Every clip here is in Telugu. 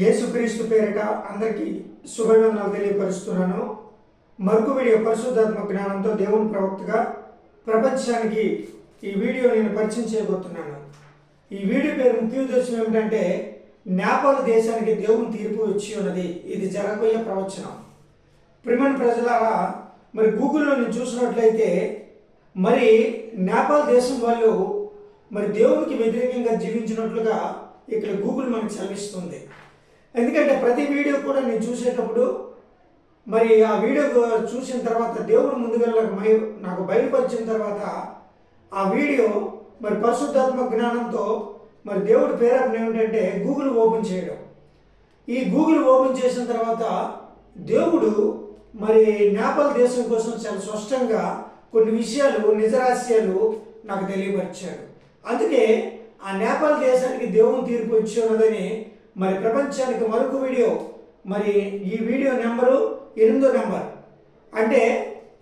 యేసుక్రీస్తు పేరిట అందరికీ శుభవందనాలు తెలియపరుస్తున్నాను. మరుకు వీడియో పరిశుద్ధాత్మ జ్ఞానంతో దేవుని ప్రవక్తగా ప్రపంచానికి ఈ వీడియో నేను పరిచయం చేయబోతున్నాను. ఈ వీడియో పేరు ముఖ్య ఉద్దేశం ఏమిటంటే నేపాల్ దేశానికి దేవుని తీర్పు వచ్చి ఉన్నది. ఇది జరగబోయే ప్రవచనం. ప్రిమన్ ప్రజలారా మరి గూగుల్లో నేను చూసినట్లయితే మరి నేపాల్ దేశం వాళ్ళు మరి దేవునికి వ్యతిరేకంగా జీవించినట్లుగా ఇక్కడ గూగుల్ మనకు చదివిస్తుంది ఎందుకంటే ప్రతి వీడియో కూడా నేను చూసేటప్పుడు మరి ఆ వీడియో చూసిన తర్వాత దేవుడు ముందుగా మై- నాకు బయలుపరిచిన తర్వాత ఆ వీడియో మరి పరిశుద్ధాత్మ జ్ఞానంతో మరి దేవుడి ప్రేరేపణ ఏమిటంటే గూగుల్ ఓపెన్ చేయడం. ఈ గూగుల్ ఓపెన్ చేసిన తర్వాత దేవుడు మరి నేపాల్ దేశం కోసం చాలా స్పష్టంగా కొన్ని విషయాలు నిజరాశయాలు నాకు తెలియపరిచాడు. అందుకే ఆ నేపాల్ దేశానికి దేవుని తీర్పు వచ్చి ఉన్నదని మరి ప్రపంచానికి మరొక వీడియో. మరి ఈ వీడియో నెంబరు ఎనిమిదో నెంబర్. అంటే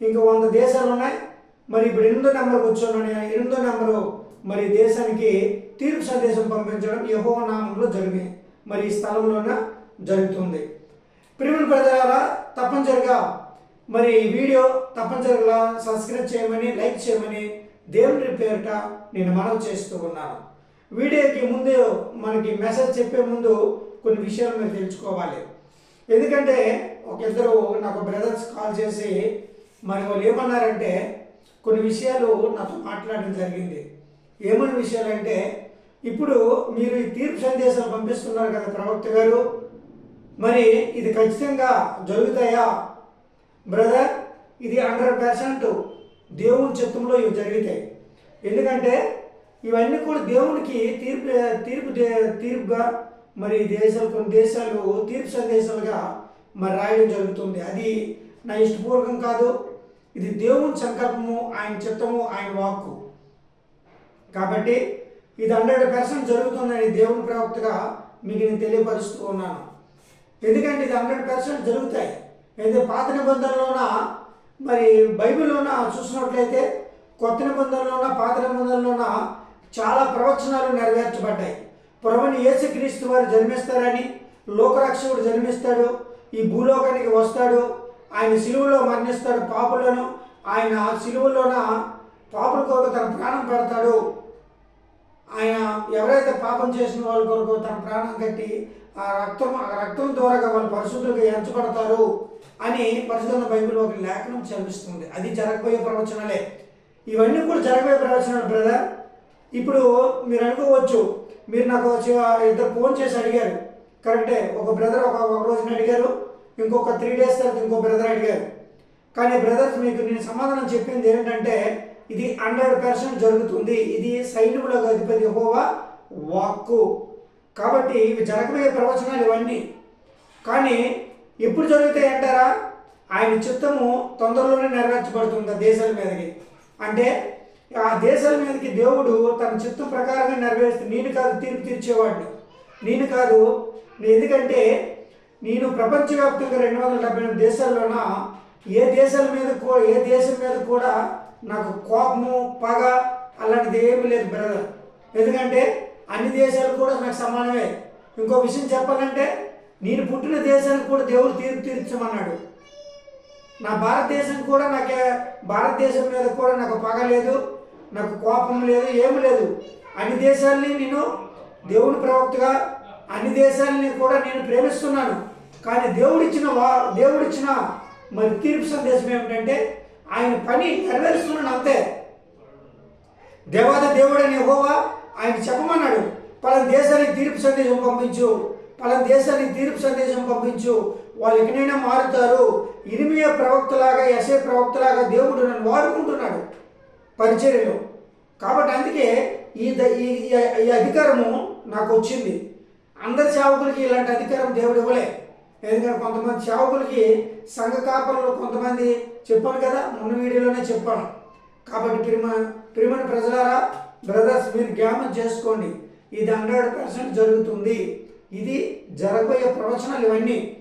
ఇంకా వంద దేశాలు ఉన్నాయి. మరి ఇప్పుడు ఎనిమిదో నెంబర్కి వచ్చాను ఎనిమిదో నెంబరు మరి దేశానికి తీర్పు సందేశం పంపించడం యహో నామంలో జరిగి మరి ఈ స్థలంలోన జరుగుతుంది. ప్రిమిల్ ప్రజలారా తప్పనిసరిగా మరి ఈ వీడియో తప్పనిసరిగా సబ్స్క్రైబ్ చేయమని లైక్ చేయమని దేవుని పేరిట నేను మనవి చేస్తూ ఉన్నాను. వీడియోకి ముందు మనకి మెసేజ్ చెప్పే ముందు కొన్ని విషయాలు మీరు తెలుసుకోవాలి. ఎందుకంటే ఒక ఇద్దరు నాకు బ్రదర్స్ కాల్ చేసి మరి వాళ్ళు ఏమన్నారంటే కొన్ని విషయాలు నాతో మాట్లాడడం జరిగింది. ఏమని విషయాలంటే ఇప్పుడు మీరు ఈ తీర్పు సందేశాలు పంపిస్తున్నారు కదా ప్రవక్త గారు మరి ఇది ఖచ్చితంగా జరుగుతాయా? బ్రదర్ ఇది హండ్రెడ్ పర్సెంట్ దేవుని చిత్తంలో ఇవి జరుగుతాయి ఎందుకంటే ఇవన్నీ కూడా దేవునికి తీర్పు తీర్పు దే- తీర్పుగా మరి దేశాలు కొన్ని దేశాలు తీర్పు సందేశాలుగా మరి రాయడం జరుగుతుంది. అది నా ఇష్టపూర్వకం కాదు. ఇది దేవుని సంకల్పము ఆయన చిత్తము ఆయన వాక్కు. కాబట్టి ఇది హండ్రెడ్ పర్సెంట్ జరుగుతుందని దేవుని ప్రవక్తగా మీకు నేను తెలియపరుస్తూ ఉన్నాను. ఎందుకంటే ఇది హండ్రెడ్ పర్సెంట్ జరుగుతాయి. అయితే పాత నిబంధనలోన మరి బైబిల్లోన చూసినట్లయితే కొత్త నిబంధనలోన పాత నిబంధనలోన చాలా ప్రవచనాలు నెరవేర్చబడ్డాయి. ప్రభుని యేసుక్రీస్తు వారు జన్మిస్తారని లోకరక్షకుడు జన్మిస్తాడు ఈ భూలోకానికి వస్తాడు ఆయన సిలువలో మరణిస్తాడు పాపులను ఆయన ఆ సిలువలోన పాపుల కొరకు తన ప్రాణం పెడతాడు. ఆయన ఎవరైతే పాపం చేసిన వాళ్ళ కొరకు తన ప్రాణం కట్టి ఆ రక్తం ఆ రక్తం ద్వారా వాళ్ళు పరిశుద్ధులుగా ఎంచబడతారు అని పరిశుద్ధ బైబిల్ ఒక లేఖనం చదివిస్తుంది అది జరగబోయే ప్రవచనాలే. ఇవన్నీ కూడా జరగబోయే ప్రవచనాలు బ్రదర్. ఇప్పుడు మీరు అనుకోవచ్చు మీరు నాకు వచ్చి ఇద్దరు ఫోన్ చేసి అడిగారు. కరెక్టే ఒక బ్రదర్ ఒక ఒక రోజున అడిగారు ఇంకొక త్రీ డేస్ తర్వాత ఇంకో బ్రదర్ అడిగారు. కానీ బ్రదర్స్ మీకు నేను సమాధానం చెప్పింది ఏంటంటే ఇది హండ్రెడ్ పర్సెంట్ జరుగుతుంది. ఇది సైన్యములకు అధిపతి హోవా వాక్కు. కాబట్టి ఇవి జరగబోయే ప్రవచనాలు ఇవన్నీ. కానీ ఎప్పుడు జరుగుతాయి అంటారా? ఆయన చిత్తము తొందరలోనే నెరవేర్చబడుతుంది ఆ దేశాల మీదకి. అంటే ఆ దేశాల మీదకి దేవుడు తన చిత్తు ప్రకారంగా నెరవేరుస్తే నేను కాదు తీర్పు తీర్చేవాడిని. నేను కాదు ఎందుకంటే నేను ప్రపంచవ్యాప్తంగా రెండు వందల డెబ్బై ఎనిమిది దేశాల్లోన ఏ దేశాల మీద ఏ దేశం మీద కూడా నాకు కోపము పగ అలాంటిది ఏమీ లేదు బ్రదర్ ఎందుకంటే అన్ని దేశాలు కూడా నాకు సమానమే. ఇంకో విషయం చెప్పాలంటే నేను పుట్టిన దేశానికి కూడా దేవుడు తీర్పు తీర్చమన్నాడు. నా భారతదేశం కూడా నాకే భారతదేశం మీద కూడా నాకు పగ లేదు నాకు కోపం లేదు ఏమి లేదు. అన్ని దేశాలని నేను దేవుని ప్రవక్తగా అన్ని దేశాలని కూడా నేను ప్రేమిస్తున్నాను. కానీ దేవుడిచ్చిన వా దేవుడిచ్చిన మరి తీర్పు సందేశం ఏమిటంటే ఆయన పని నెరవేరుస్తున్నాను అంతే. దేవాద దేవుడు అనే హోవా ఆయన చెప్పమన్నాడు పలానా దేశానికి తీర్పు సందేశం పంపించు పలానా దేశానికి తీర్పు సందేశం పంపించు. వాళ్ళు ఎక్కడైనా మారుతారు. ఇనిమియ ప్రవక్తలాగా ఎస్ఏ ప్రవక్తలాగా దేవుడు నన్ను వాడుకుంటున్నాడు. పరిచర్యలో. కాబట్టి అందుకే ఈ ద- ఈ ఈ- అధికారము నాకు వచ్చింది అందరి సేవకులకి ఇలాంటి అధికారం దేవుడు ఇవ్వలే. ఎందుకంటే కొంతమంది సేవకులకి సంఘ కాపర్లు కొంతమంది చెప్పాను కదా మొన్న వీడియోలోనే చెప్పాను. కాబట్టి ప్రిమ ప్రిమని ప్రజలారా బ్రదర్స్ మీరు జ్ఞాపం చేసుకోండి. ఇది హండ్రెడ్ పర్సెంట్ జరుగుతుంది. ఇది జరగబోయే ప్రవచనాలు ఇవన్నీ.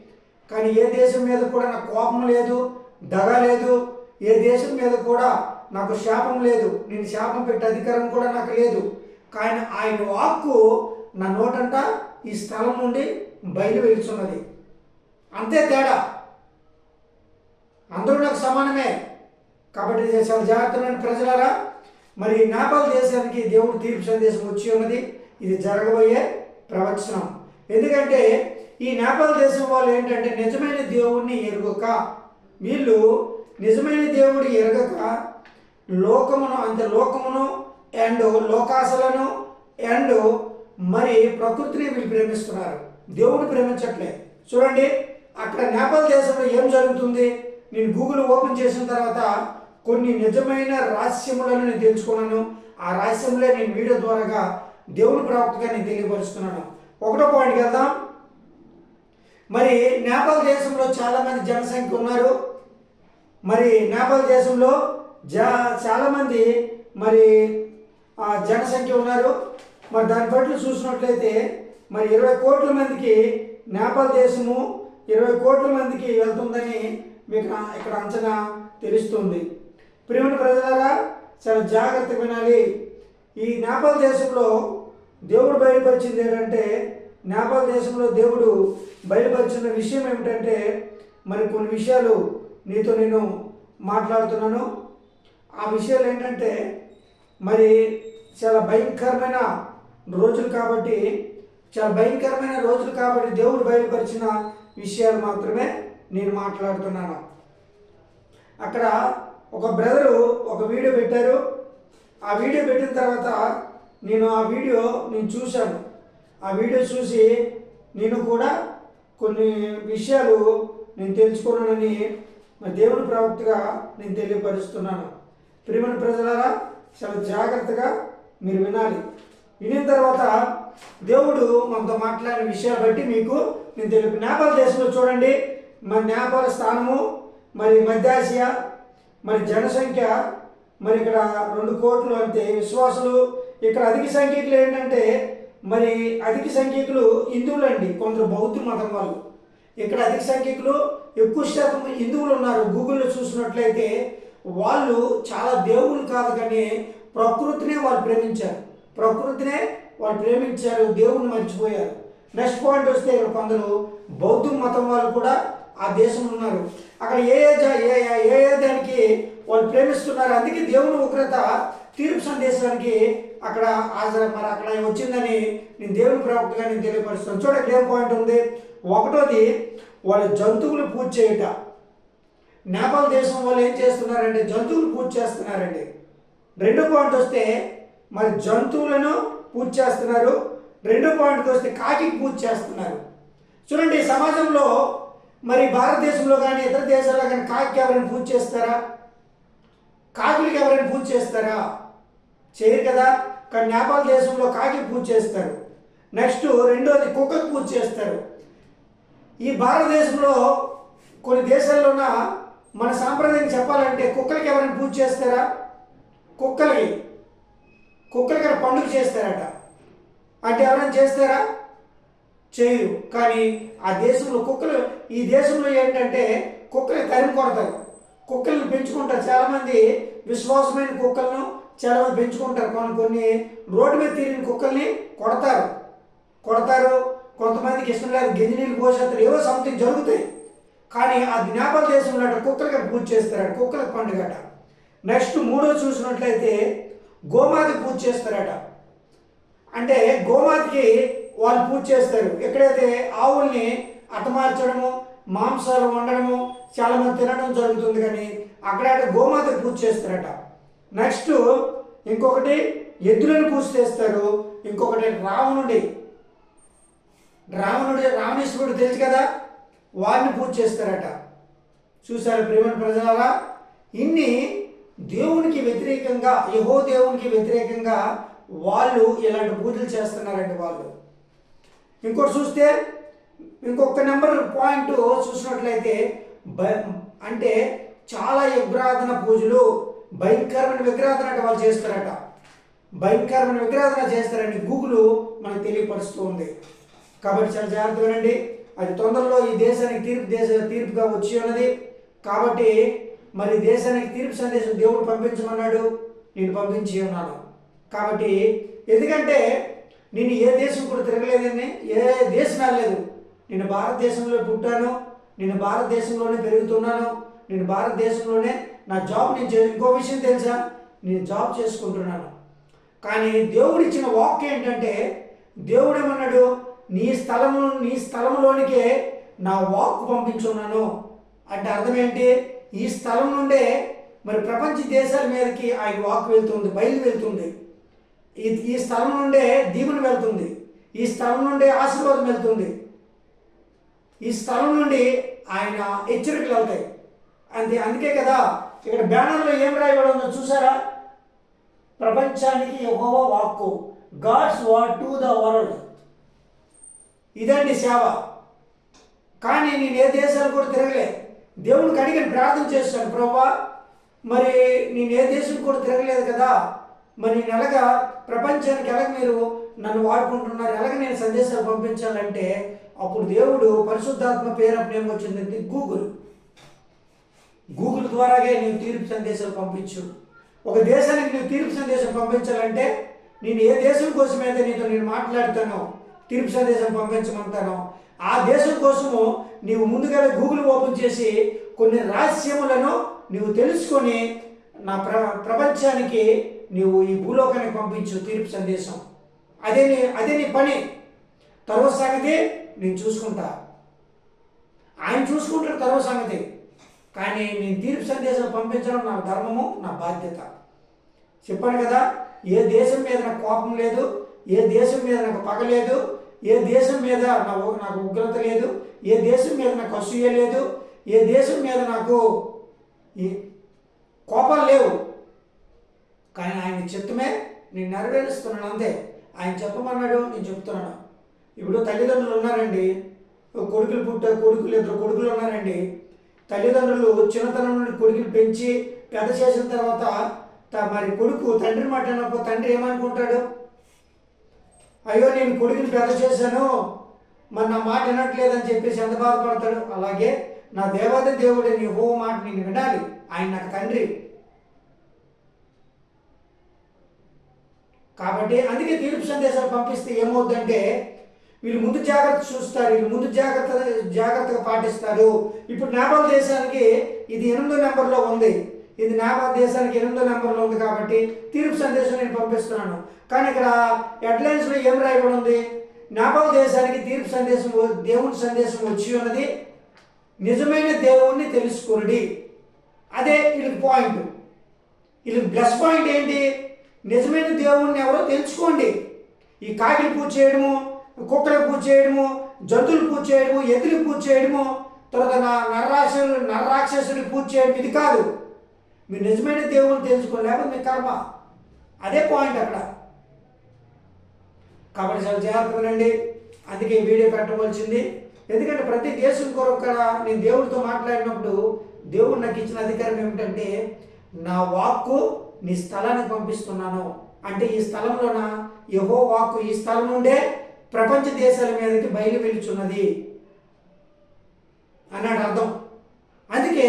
కానీ ఏ దేశం మీద కూడా నాకు కోపం లేదు దగ లేదు. ఏ దేశం మీద కూడా నాకు శాపం లేదు. నేను శాపం పెట్టే అధికారం కూడా నాకు లేదు. కానీ ఆయన వాక్కు నా నోటంట ఈ స్థలం నుండి బయలు వెళ్తున్నది. అంతే తేడా. అందరూ నాకు సమానమే. కాబట్టి చాలా జాగ్రత్తమైన ప్రజలారా మరి నేపాల్ దేశానికి దేవుడు తీర్పు సందేశం వచ్చి ఉన్నది. ఇది జరగబోయే ప్రవచనం. ఎందుకంటే ఈ నేపాల్ దేశం వాళ్ళు ఏంటంటే నిజమైన దేవుణ్ణి ఎరుగక వీళ్ళు నిజమైన దేవుడు ఎరగక లోకమును అంటే లోకమును అండ్ లోకాశలను అండ్ మరి ప్రకృతిని వీళ్ళు ప్రేమిస్తున్నారు. దేవుడు ప్రేమించట్లే. చూడండి అక్కడ నేపాల్ దేశంలో ఏం జరుగుతుంది? నేను గూగుల్ ఓపెన్ చేసిన తర్వాత కొన్ని నిజమైన రహస్యములను నేను తెలుసుకున్నాను. ఆ రహస్యములే నేను వీడియో ద్వారాగా దేవుని ప్రవక్తగా నేను తెలియపరుస్తున్నాను. ఒకటో పాయింట్కి వెళ్దాం. మరి నేపాల్ దేశంలో చాలామంది జనసంఖ్య ఉన్నారు. మరి నేపాల్ దేశంలో జా చాలామంది మరి జనసంఖ్య ఉన్నారు. మరి దాని బట్టి చూసినట్లయితే మరి ఇరవై కోట్ల మందికి నేపాల్ దేశము ఇరవై కోట్ల మందికి వెళ్తుందని మీకు ఇక్కడ అంచనా తెలుస్తుంది. ప్రియమైన ప్రజలారా చాలా జాగ్రత్త వినాలి. ఈ నేపాల్ దేశంలో దేవుడు బయలుపరిచింది ఏంటంటే నేపాల్ దేశంలో దేవుడు బయలుపరిచిన విషయం ఏమిటంటే మరి కొన్ని విషయాలు నీతో నేను మాట్లాడుతున్నాను. ఆ విషయాలు ఏంటంటే మరి చాలా భయంకరమైన రోజులు కాబట్టి చాలా భయంకరమైన రోజులు కాబట్టి దేవుడు బయలుపరిచిన విషయాలు మాత్రమే నేను మాట్లాడుతున్నాను. అక్కడ ఒక బ్రదరు ఒక వీడియో పెట్టారు. ఆ వీడియో పెట్టిన తర్వాత నేను ఆ వీడియో నేను చూశాను. ఆ వీడియో చూసి నేను కూడా కొన్ని విషయాలు నేను తెలుసుకున్నానని మా దేవుని ప్రవక్తగా నేను తెలియపరుస్తున్నాను. ప్రియమైన ప్రజలారా చాలా జాగ్రత్తగా మీరు వినాలి. వినిన తర్వాత దేవుడు మనతో మాట్లాడిన విషయాలు బట్టి మీకు నేను తెలుపు నేపాల్ దేశంలో చూడండి మరి నేపాల్ స్థానము మరి మధ్య ఆసియా మరి జనసంఖ్య మరి ఇక్కడ రెండు కోట్లు అంటే విశ్వాసులు. ఇక్కడ అధిక సంఖ్యకులు ఏంటంటే మరి అధిక సంఖ్యకులు హిందువులు అండి కొందరు బౌద్ధ మతం వాళ్ళు. ఇక్కడ అధిక సంఖ్యకులు ఎక్కువ శాతం హిందువులు ఉన్నారు. గూగుల్లో చూసినట్లయితే వాళ్ళు చాలా దేవుళ్ళు కాదు కానీ ప్రకృతినే వాళ్ళు ప్రేమించారు. ప్రకృతినే వాళ్ళు ప్రేమించారు దేవుణ్ణి మర్చిపోయారు. నెక్స్ట్ పాయింట్ వస్తే ఇక్కడ కొందరు బౌద్ధ మతం వాళ్ళు కూడా ఆ దేశంలో ఉన్నారు. అక్కడ ఏ ఏ ఏ ఏ- దానికి వాళ్ళు ప్రేమిస్తున్నారు అందుకే దేవుని ఉగ్రత తీర్పు సందేశానికి అక్కడ హాజరు మరి అక్కడ వచ్చిందని నేను దేవుని ప్రవక్తగా నేను తెలియపరుస్తాను. చూడండి ఏం పాయింట్ ఉంది? ఒకటోది వాళ్ళ జంతువులు పూజ చేయట. నేపాల్ దేశం వాళ్ళు ఏం చేస్తున్నారంటే జంతువులు పూజ చేస్తున్నారండి. రెండో పాయింట్ వస్తే మరి జంతువులను పూజ చేస్తున్నారు. రెండో పాయింట్కి వస్తే కాకి పూజ చేస్తున్నారు. చూడండి సమాజంలో మరి భారతదేశంలో కానీ ఇతర దేశాల్లో కానీ కాకి ఎవరైనా పూజ చేస్తారా? కాకులకి ఎవరైనా పూజ చేస్తారా? చేయరు కదా. కానీ నేపాల్ దేశంలో కాకి పూజ చేస్తారు. నెక్స్ట్ రెండోది కుక్కకు పూజ చేస్తారు. ఈ భారతదేశంలో కొన్ని దేశాల్లోన మన సాంప్రదాయం చెప్పాలంటే కుక్కలకి ఎవరైనా పూజ చేస్తారా? కుక్కలకి. కుక్కలకి పండుగ చేస్తారట. అంటే ఎవరైనా చేస్తారా? చేయరు. కానీ ఆ దేశంలో కుక్కలు ఈ దేశంలో ఏంటంటే కుక్కలు తరిమి కొడతారు. కుక్కల్ని పెంచుకుంటారు. చాలామంది విశ్వాసమైన కుక్కలను చాలామంది పెంచుకుంటారు. కొన్ని కొన్ని రోడ్డు మీద తిరిగిన కుక్కల్ని కొడతారు. కొడతారు. కొంతమందికి ఇష్టం లేదు గింజ నీళ్ళు పోసేస్తారు. ఏవో సంథింగ్ జరుగుతాయి. కానీ ఆ నేపాల్ దేశంలో కుక్కలకి పూజ చేస్తారట కుక్కలకు పండుగట. నెక్స్ట్ మూడో చూసినట్లయితే గోమాతకి పూజ చేస్తారట. అంటే గోమాతకి వాళ్ళు పూజ చేస్తారు. ఎక్కడైతే ఆవుల్ని అటమార్చడము మాంసాలు వండడము చాలామంది తినడం జరుగుతుంది కానీ అక్కడ గోమాతకి పూజ చేస్తారట. నెక్స్ట్ ఇంకొకటి ఎద్దులను పూజ చేస్తారు. ఇంకొకటి రావణుడి. రావణుడి రావణేశ్వరుడు తెలుసు కదా? వారిని పూజ చేస్తారట. చూశారు ప్రేమ ప్రజలారా? ఇన్ని దేవునికి వ్యతిరేకంగా యహో దేవునికి వ్యతిరేకంగా వాళ్ళు ఇలాంటి పూజలు చేస్తున్నారండి వాళ్ళు. ఇంకోటి చూస్తే ఇంకొక నెంబర్ పాయింట్ చూసినట్లయితే భ- అంటే చాలా విగ్రహాధన పూజలు భయంకరమైన విగ్రహాధన అంటే వాళ్ళు చేస్తారట. భయంకరమైన విగ్రహాధన చేస్తారని గూగుల్ మనకు తెలియపరుస్తూ ఉంది. కాబట్టి చాలా జాగ్రత్త వినండి. అది తొందరలో ఈ దేశానికి తీర్పు దేశ తీర్పుగా వచ్చి ఉన్నది. కాబట్టి మరి దేశానికి తీర్పు సందేశం దేవుడు పంపించమన్నాడు. నేను పంపించి ఉన్నాను. కాబట్టి ఎందుకంటే నేను ఏ దేశం కూడా తిరగలేదని ఏ దేశం వెళ్ళలేదు. నేను భారతదేశంలో పుట్టాను. నేను భారతదేశంలోనే పెరుగుతున్నాను. నేను భారతదేశంలోనే నా జాబ్ నేను ఇంకో విషయం తెలుసా? నేను జాబ్ చేసుకుంటున్నాను. కానీ దేవుడు ఇచ్చిన వాక్ ఏంటంటే దేవుడు ఏమన్నాడు? నీ స్థలము నీ స్థలంలోనికే నా వాక్ పంపించున్నాను అంటే అర్థం ఏంటి? ఈ స్థలం నుండే మరి ప్రపంచ దేశాల మీదకి ఆయన వాక్ వెళ్తుంది బయలు వెళ్తుంది. ఈ ఈ స్థలం నుండే దీవెన వెళ్తుంది ఈ స్థలం నుండే ఆశీర్వాదం వెళ్తుంది. ఈ స్థలం నుండి ఆయన హెచ్చరికలు అవుతాయి అంతే అందుకే కదా ఇక్కడ బ్యానర్లో ఏం రాయబడి ఉందో చూసారా? ప్రపంచానికి యెహోవా వాక్కు god's word to the world. ఇదండి సేవ. కానీ నేను ఏ దేశాలు కూడా తిరగలే. దేవునికి అడిగిన ప్రార్థన చేస్తాను ప్రభా. మరి నేను ఏ దేశం కూడా తిరగలేదు కదా. మరి నేను ఎలాగ ప్రపంచానికి ఎలాగ మీరు నన్ను వాడుకుంటున్నారు ఎలాగ నేను సందేశాలు పంపించాలంటే అప్పుడు దేవుడు పరిశుద్ధాత్మ పేరు అప్పుడు ఏమొచ్చిందంటే గూగుల్. గూగుల్ ద్వారాగే నీవు తీర్పు సందేశాలు పంపించు. ఒక దేశానికి నువ్వు తీర్పు సందేశం పంపించాలంటే నేను ఏ దేశం కోసమైతే నీతో నేను మాట్లాడుతానో తీర్పు సందేశం పంపించమంటాను. ఆ దేశం కోసము నీవు ముందుగానే గూగుల్ ఓపెన్ చేసి కొన్ని రహస్యములను నీవు తెలుసుకొని నా ప్ర ప్రపంచానికి నీవు ఈ భూలోకానికి పంపించు తీర్పు సందేశం అదే నీ అదే నీ పని. తర్వాత సంగతి నేను చూసుకుంటా. ఆయన చూసుకుంటాడు తర్వాత సంగతి. కానీ నేను తీర్పు సందేశం పంపించడం నా ధర్మము నా బాధ్యత. చెప్పాను కదా ఏ దేశం మీద నాకు కోపం లేదు ఏ దేశం మీద నాకు పగ లేదు ఏ దేశం మీద నా నాకు ఉగ్రత లేదు ఏ దేశం మీద నాకు అసూయ లేదు ఏ దేశం మీద నాకు కోపాలు లేవు. కానీ ఆయన చిత్తమే నేను నెరవేరుస్తున్నాను అంతే. ఆయన చెప్పమన్నాడు నేను చెప్తున్నాను. ఇప్పుడు తల్లిదండ్రులు ఉన్నారండి. కొడుకులు పుట్ట కొడుకులు ఇద్దరు కొడుకులు ఉన్నారండి. తల్లిదండ్రులు చిన్నతనం నుండి కొడుకులు పెంచి పెద్ద చేసిన తర్వాత మరి కొడుకు తండ్రి మాట తండ్రి ఏమనుకుంటాడు? అయ్యో నేను కొడుకుని పెద్ద చేశాను. మరి నా మాట వినట్లేదని చెప్పేసి ఎంత బాధపడతాడు? అలాగే నా దేవత దేవుడు నీ హో మాట నేను వినాలి. ఆయన నాకు తండ్రి. కాబట్టి అందుకే తీర్పు సందేశాలు పంపిస్తే ఏమవుద్దంటే వీళ్ళు ముందు జాగ్రత్త చూస్తారు వీళ్ళు ముందు జాగ్రత్త జాగ్రత్తగా పాటిస్తారు. ఇప్పుడు నేపాల్ దేశానికి ఇది ఎనిమిదో నెంబర్లో ఉంది. ఇది నేపాల్ దేశానికి ఎనిమిదో నెంబర్లో ఉంది కాబట్టి తీర్పు సందేశం నేను పంపిస్తున్నాను. కానీ ఇక్కడ హెడ్లైన్స్లో ఏం రాయబడి ఉంది? నేపాల్ దేశానికి తీర్పు సందేశం దేవుని సందేశం వచ్చి ఉన్నది నిజమైన దేవుణ్ణి తెలుసుకోండి అదే వీళ్ళకి పాయింట్. వీళ్ళకి ప్లస్ పాయింట్ ఏంటి? నిజమైన దేవుణ్ణి ఎవరో తెలుసుకోండి. ఈ కాకిని పూజ చేయడము కుక్కలకు పూజ చేయడము జంతువులు పూజ చేయడము ఎద్దులకు పూజ చేయడము తర్వాత నా నరరాక్షసు పూజ చేయడం ఇది కాదు. మీరు నిజమైన దేవుణ్ణి తెలుసుకోండి లేకపోతే మీ కర్మ. అదే పాయింట్ అక్కడ. కాబట్టి చాలా జాగ్రత్తగా ఉండండి. అందుకే వీడియో పెట్టవలసింది. ఎందుకంటే ప్రతి దేశం కొరకు నేను దేవుడితో మాట్లాడినప్పుడు దేవుడు నాకు ఇచ్చిన అధికారం ఏమిటంటే నా వాక్కు నీ స్థలానికి పంపిస్తున్నాను. అంటే ఈ స్థలంలోన యహో వాక్కు ఈ స్థలం నుండే ప్రపంచ దేశాల మీదకి బయలు వెలుచున్నది అన్నాడు అర్థం. అందుకే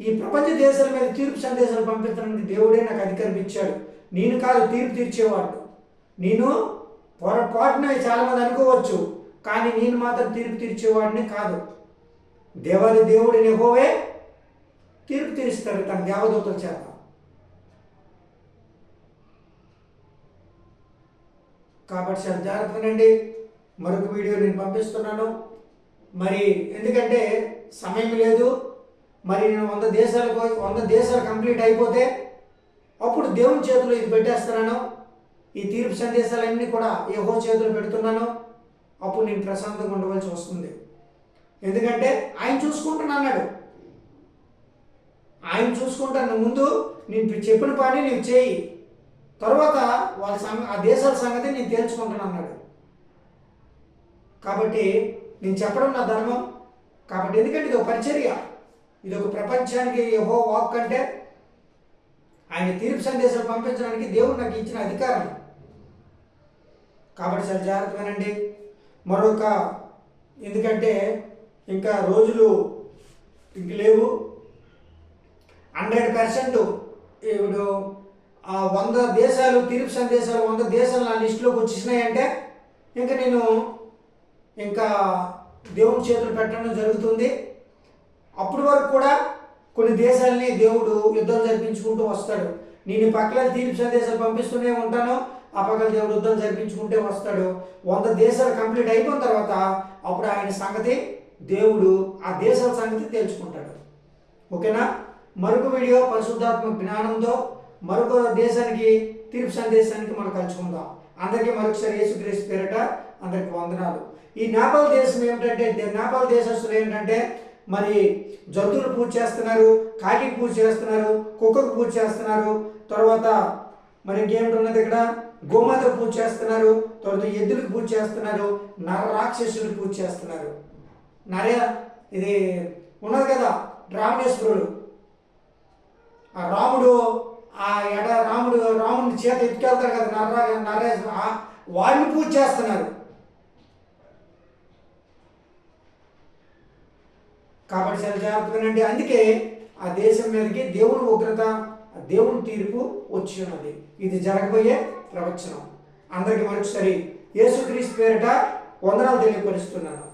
ఈ ప్రపంచ దేశాల మీద తీర్పు సందేశాలు పంపించడానికి దేవుడే నాకు అధికారం ఇచ్చాడు. నేను కాదు తీర్పు తీర్చేవాడు. నేను పొరపాటున చాలామంది అనుకోవచ్చు కానీ నేను మాత్రం తీర్పు తీర్చేవాడిని కాదు. దేవాది దేవుడి నెహోవే తీర్పు తీరుస్తాడు తన దేవదూతల చేత. కాబట్టి చాలా జాగ్రత్తగానండి మరొక వీడియో నేను పంపిస్తున్నాను. మరి ఎందుకంటే సమయం లేదు. మరి నేను వంద దేశాలకు వంద దేశాలు కంప్లీట్ అయిపోతే అప్పుడు దేవుని చేతిలో ఇది పెట్టేస్తున్నాను. ఈ తీర్పు సందేశాలన్నీ కూడా ఏహో చేతులు పెడుతున్నాను. అప్పుడు నేను ప్రశాంతంగా ఉండవలసి వస్తుంది. ఎందుకంటే ఆయన చూసుకుంటున్నా అన్నాడు. ఆయన చూసుకుంటాను ముందు నేను చెప్పిన పని నీవు చేయి. తర్వాత వాళ్ళ సంగ ఆ దేశాల సంగతి నేను తేల్చుకుంటాను అన్నాడు. కాబట్టి నేను చెప్పడం నా ధర్మం. కాబట్టి ఎందుకంటే ఇది ఒక పరిచర్య. ఇది ఒక ప్రపంచానికి యహో వాక్ అంటే ఆయన తీర్పు సందేశాలు పంపించడానికి దేవుడు నాకు ఇచ్చిన అధికారం కాబట్టి చాలా జాగ్రత్తగానండి. మరొక ఎందుకంటే ఇంకా రోజులు ఇంక లేవు. హండ్రెడ్ పర్సెంట్ ఇప్పుడు ఆ వంద దేశాలు తీర్పు సందేశాలు వంద దేశాలు నా లిస్టులోకి వచ్చేసినాయంటే ఇంకా నేను ఇంకా దేవుని చేతులు పెట్టడం జరుగుతుంది. అప్పటి వరకు కూడా కొన్ని దేశాలని దేవుడు యుద్ధం జరిపించుకుంటూ వస్తాడు. నేను ఈ తీర్పు సందేశాలు పంపిస్తూనే ఉంటాను. ఆ పక్కన దేవుడు యుద్ధం జరిపించుకుంటే వస్తాడు. వంద దేశాలు కంప్లీట్ అయిపోయిన తర్వాత అప్పుడు ఆయన సంగతి దేవుడు ఆ దేశాల సంగతి తేల్చుకుంటాడు. ఓకేనా? మరొక వీడియో పరిశుద్ధాత్మ జ్ఞానంతో మరొక దేశానికి తీర్పు సందేశానికి మనం కలుసుకుందాం. అందరికీ మరొకసారి యేసుక్రీస్తు పేరట అందరికి వందనాలు. ఈ నేపాల్ దేశం ఏమిటంటే నేపాల్ దేశస్తులు ఏంటంటే మరి జంతువులు పూజ చేస్తున్నారు కాకి పూజ చేస్తున్నారు కుక్కకు పూజ చేస్తున్నారు. తర్వాత మరి ఇంకేమిటి ఉన్నది ఇక్కడ? గోమాత పూజ చేస్తున్నారు తర్వాత ఎద్దులకు పూజ చేస్తున్నారు నర రాక్షసులకు పూజ చేస్తున్నారు. నరే ఇది ఉన్నది కదా రావణేశ్వరుడు. ఆ రాముడు ఆ ఎడ రాముడు రాముడిని చేత ఎత్తుకెళ్తారు కదా నర నరేష్ వాళ్ళని పూజ చేస్తున్నారు. కాబట్టి చాలా జాగ్రత్తగానండి అందుకే ఆ దేశం మీదకి దేవుని ఉగ్రత దేవుని తీర్పు వచ్చి ఉన్నది. ఇది జరగబోయే ప్రవచనం. అందరికీ మరొకసారి యేసుక్రీస్తు పేరిట వందనాలు తెలియపరుస్తున్నాను.